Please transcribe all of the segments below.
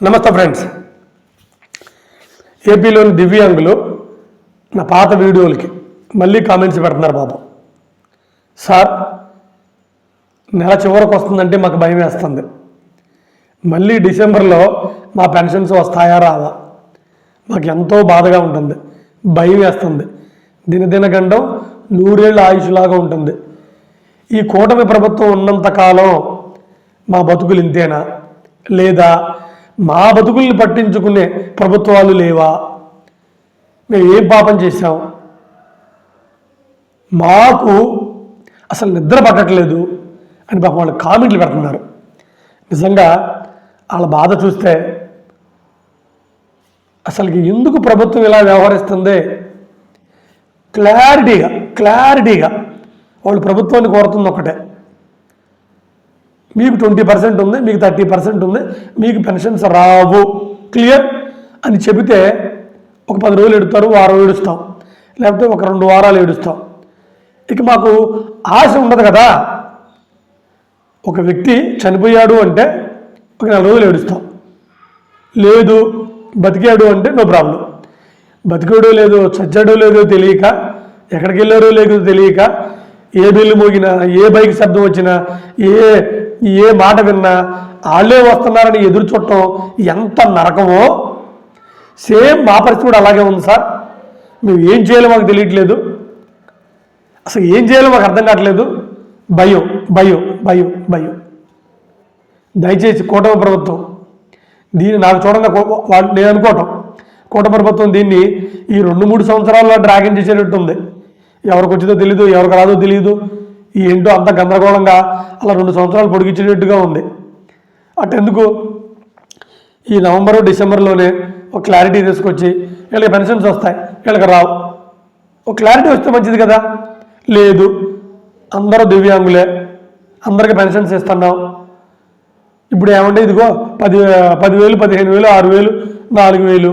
నమస్తే ఫ్రెండ్స్. ఏపీలోని దివ్యాంగులు నా పాత వీడియోలకి మళ్ళీ కామెంట్స్ పెడుతున్నారు పాపం సార్ నెల చివరకు వస్తుందంటే మాకు భయం వేస్తుంది. మళ్ళీ డిసెంబర్లో మా పెన్షన్స్ వస్తాయా రావా? మాకు ఎంతో బాధగా ఉంటుంది. భయం వేస్తుంది. దినదిన గండం నూరేళ్ళ ఆయుష్లాగా ఉంటుంది. ఈ కూటమి ప్రభుత్వం ఉన్నంతకాలం మా బతుకులు ఇంతేనా? లేదా మా బతుకుల్ని పట్టించుకునే ప్రభుత్వాలు లేవా? మేము ఏం పాపం చేశాం? మాకు అసలు నిద్ర పట్టట్లేదు అని పాపం వాళ్ళు కామెంట్లు పెడుతున్నారు. నిజంగా వాళ్ళ బాధ చూస్తే అసలుకి ఎందుకు ప్రభుత్వం ఇలా వ్యవహరిస్తుంది? క్లారిటీగా క్లారిటీగా వాళ్ళు ప్రభుత్వాన్ని కోరుతుంది ఒకటే మీకు ట్వంటీ పర్సెంట్ ఉంది మీకు థర్టీ పర్సెంట్ ఉంది మీకు పెన్షన్స్ రావు. క్లియర్ అని చెబితే ఒక పది రోజులు ఎడుతారు వారం ఏడుస్తాం. లేకపోతే ఒక రెండు వారాలు ఏడుస్తాం. ఇక మాకు ఆశ ఉండదు కదా. ఒక వ్యక్తి చనిపోయాడు అంటే ఒక నెల రోజులు ఏడుస్తాం. లేదు బతికాడు అంటే నో ప్రాబ్లం. బతికాడో లేదో చచ్చాడో లేదో తెలియక ఎక్కడికి వెళ్ళారో లేదో తెలియక ఏ బిల్లు మోగినా ఏ బైక్ శబ్దం వచ్చినా ఏ ఏ మాట విన్నా వాళ్ళే వస్తున్నారని ఎదురు చూడటం ఎంత నరకమో? సేమ్ మా పరిస్థితి కూడా అలాగే ఉంది సార్. మేము ఏం చేయాలో మాకు తెలియట్లేదు. అసలు ఏం చేయాలో మాకు అర్థం కావట్లేదు. భయం భయం భయం భయం. దయచేసి కూటమి ప్రభుత్వం దీన్ని నాకు చూడంగా వాళ్ళు నేను అనుకోవటం. కూటమి ప్రభుత్వం దీన్ని ఈ రెండు మూడు సంవత్సరాల్లో డ్రాగన్ చేసేటట్టు ఉంది ఎవరికి వచ్చిందో తెలియదు ఎవరికి రాదో తెలియదు ఈ ఏంటో అంత గందరగోళంగా అలా రెండు సంవత్సరాలు పొడిగించేటట్టుగా ఉంది. అటెందుకు ఈ నవంబరు డిసెంబర్లోనే ఒక క్లారిటీ తీసుకొచ్చి వీళ్ళకి పెన్షన్స్ వస్తాయి వీళ్ళకి రావు. ఒక క్లారిటీ వస్తే మంచిది కదా? లేదు. అందరూ దివ్యాంగులే. అందరికి పెన్షన్స్ ఇస్తున్నాం. ఇప్పుడు ఏమంటే ఇదిగో పది పదివేలు పదిహేను వేలు ఆరు వేలు నాలుగు వేలు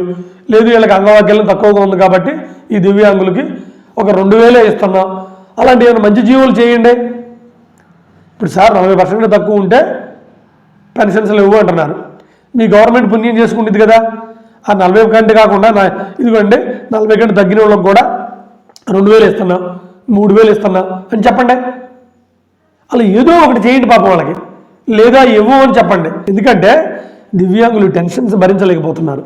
లేదు వీళ్ళకి అంగవాక్యాలను తక్కువగా ఉంది కాబట్టి ఈ దివ్యాంగులకి ఒక రెండు వేలే ఇస్తున్నాం. అలాంటి ఏమైనా మంచి జీవులు చేయండి. ఇప్పుడు సార్ నలభై పర్సెంట్ తక్కువ ఉంటే పెన్షన్స్ లేవు అంటున్నారు. మీ గవర్నమెంట్ పుణ్యం చేసుకుంటుంది కదా. ఆ నలభై కంటే కాకుండా నా ఇదిగోండి నలభై కంటే తగ్గిన వాళ్ళకి కూడా రెండు వేలు ఇస్తున్నా మూడు వేలు ఇస్తున్నా అని చెప్పండి. అలా ఏదో ఒకటి చేయండి పాపం వాళ్ళకి. లేదా ఇవ్వు అని చెప్పండి. ఎందుకంటే దివ్యాంగులు టెన్షన్స్ భరించలేకపోతున్నారు.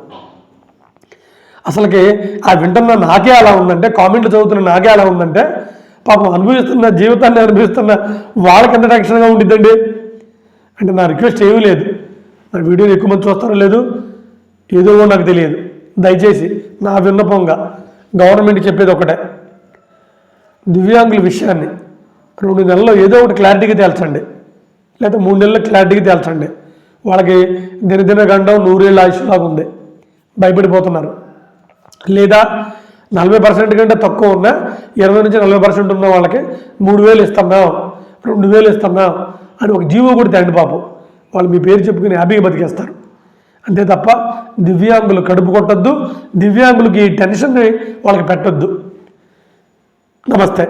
అసలుకి ఆ వింటున్న నాకే అలా ఉందంటే కామెంట్లు చదువుతున్న నాకే అలా ఉందంటే పాపం అనుభవిస్తున్న జీవితాన్ని అనుభవిస్తున్న వాళ్ళకి ఎంత టెన్షన్గా ఉండిద్దండి. అంటే నా రిక్వెస్ట్ ఏమీ లేదు. నా వీడియోని ఎక్కువ మంది చూస్తారో లేదు ఏదో నాకు తెలియదు. దయచేసి నా విన్నపంగా గవర్నమెంట్ చెప్పేది ఒకటే. దివ్యాంగుల విషయాన్ని రెండు నెలల్లో ఏదో ఒకటి క్లారిటీగా తేల్చండి. లేదా మూడు నెలల్లో క్లారిటీగా తేల్చండి. వాళ్ళకి దినదిన గండం నూరేళ్ళ ఆయుష్లాగా ఉంది భయపడిపోతున్నారు. లేదా నలభై పర్సెంట్ కంటే తక్కువ ఉన్న ఇరవై నుంచి నలభై పర్సెంట్ ఉన్న వాళ్ళకి మూడు వేలు ఇస్తున్నాం రెండు వేలు ఇస్తున్నాం అని ఒక జీవో కూడా తేండి పాపం వాళ్ళు మీ పేరు చెప్పుకుని హ్యాపీగా బతికేస్తారు. అంతే తప్ప దివ్యాంగులు కడుపు కొట్టద్దు దివ్యాంగులకి ఈ టెన్షన్ని వాళ్ళకి పెట్టొద్దు. నమస్తే.